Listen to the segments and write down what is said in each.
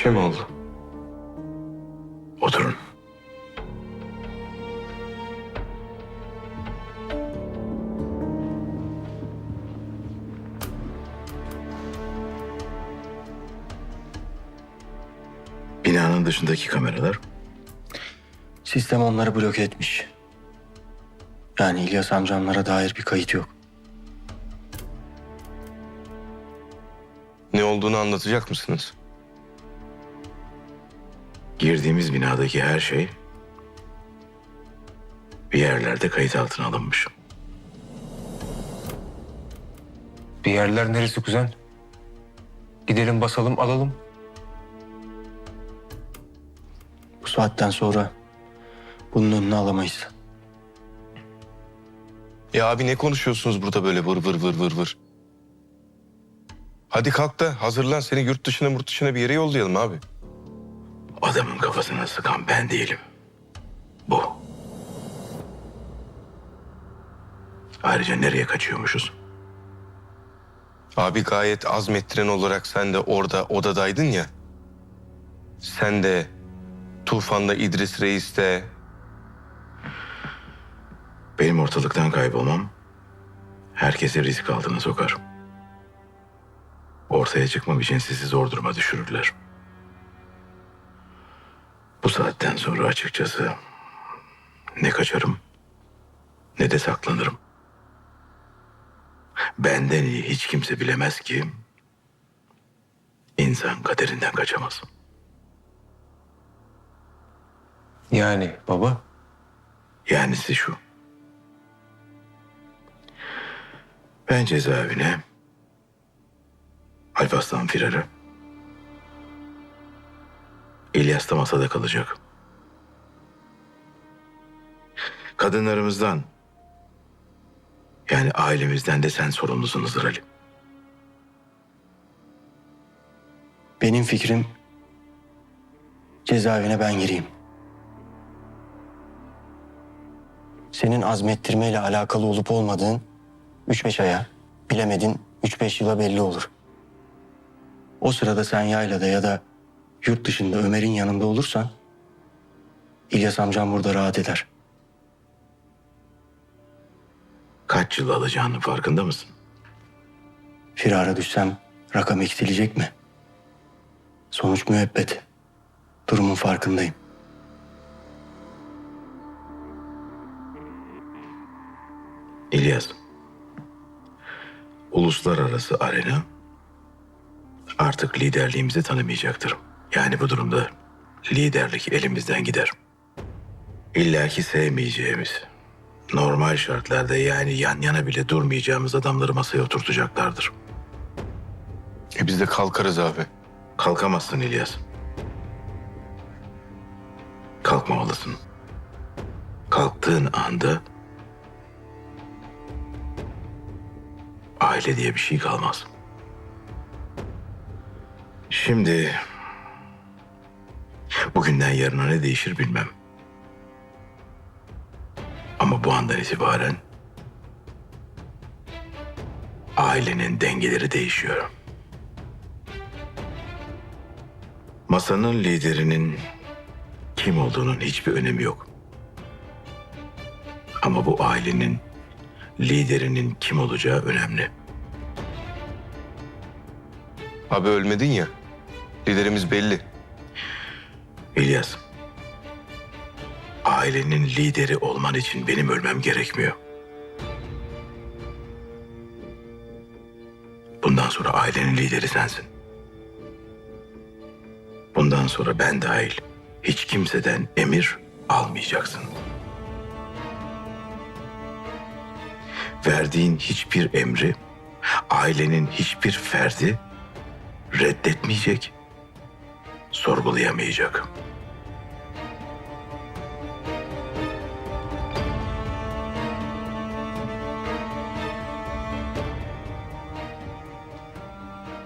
şey mi oldu? Oturun. Binanın dışındaki kameralar Sistem onları bloke etmiş. Yani İlyas amcamlara dair bir kayıt yok. Ne olduğunu anlatacak mısınız? Girdiğimiz binadaki her şey bir yerlerde kayıt altına alınmış. Bir yerler neresi kuzen? Gidelim basalım alalım. Bu saatten sonra bunun önünü alamayız. Ya abi ne konuşuyorsunuz burada böyle vır vır vır vır vır? Hadi kalk da hazırlan seni yurt dışına yurt dışına bir yere yollayalım abi. Adamın kafasına sıkan ben değilim. Bu. Ayrıca nereye kaçıyormuşuz? Abi gayet azmettiren olarak sen de orada odadaydın ya. Sen de Tufan'da İdris Reis de Benim ortalıktan kaybolmam herkese risk altına sokar. Ortaya çıkmam için sizi zor duruma düşürürler. Bu saatten sonra açıkçası ne kaçarım ne de saklanırım. Benden iyi hiç kimse bilemez ki insan kaderinden kaçamaz. Yani baba. Yanisi şu. Ben cezaevine Alparslan firarı İlyas da masada kalacak. Kadınlarımızdan yani ailemizden de sen sorumlusun Hızır Ali. Benim fikrim cezaevine ben gireyim. Senin azmettirmeyle alakalı olup olmadığın 3-5 aya, bilemedin 3-5 yıla belli olur. O sırada sen yaylada ya da yurt dışında Ömer'in yanında olursan İlyas amcam burada rahat eder. Kaç yıl alacağının farkında mısın? Firara düşsem rakam eksilecek mi? Sonuç müebbet. Durumun farkındayım. İlyas. Uluslararası arena artık liderliğimizi tanımayacaktır. Yani bu durumda liderlik elimizden gider. İlla ki sevmeyeceğimiz, normal şartlarda yani yan yana bile durmayacağımız adamları masaya oturtacaklardır. e biz de kalkarız abi. Kalkamazsın İlyas. Kalkmamalısın. Kalktığın anda aile diye bir şey kalmaz. Şimdi bugünden yarına ne değişir bilmem. Ama bu andan itibaren ailenin dengeleri değişiyor. Masanın liderinin kim olduğunun hiçbir önemi yok. Ama bu ailenin liderinin kim olacağı önemli. Abi ölmedin ya. Liderimiz belli. İlyas, ailenin lideri olman için benim ölmem gerekmiyor. Bundan sonra ailenin lideri sensin. Bundan sonra ben dahil hiç kimseden emir almayacaksın. Verdiğin hiçbir emri ailenin hiçbir ferdi reddetmeyecek, sorgulayamayacak.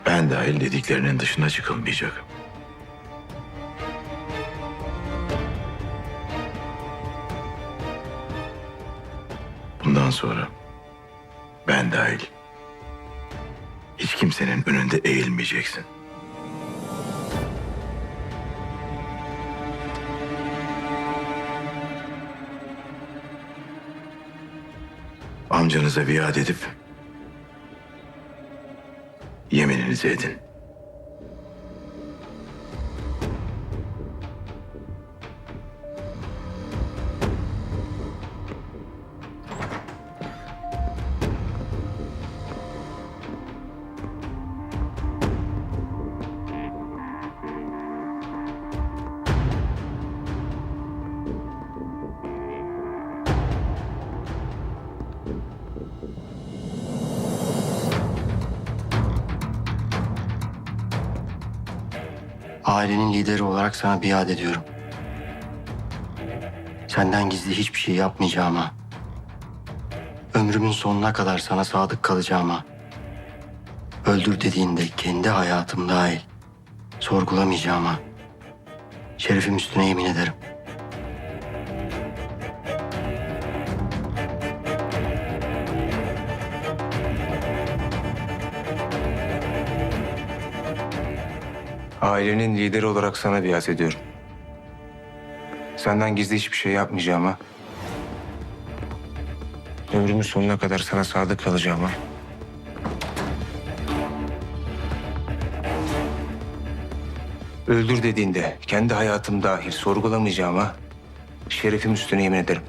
Ben dahil dediklerinin dışına çıkılmayacak. Bundan sonra ben dahil hiç kimsenin önünde eğilmeyeceksin. Amcanıza biat edip yemininizi edin. Ailenin lideri olarak sana biat ediyorum. Senden gizli hiçbir şey yapmayacağıma, ömrümün sonuna kadar sana sadık kalacağıma, öldür dediğinde kendi hayatım dahil sorgulamayacağıma, şerefim üstüne yemin ederim. Ailenin lideri olarak sana biat ediyorum. Senden gizli hiçbir şey yapmayacağıma... ...ömrümün sonuna kadar sana sadık kalacağıma... ...öldür dediğinde kendi hayatım dahil sorgulamayacağıma... ...şerefim üstüne yemin ederim.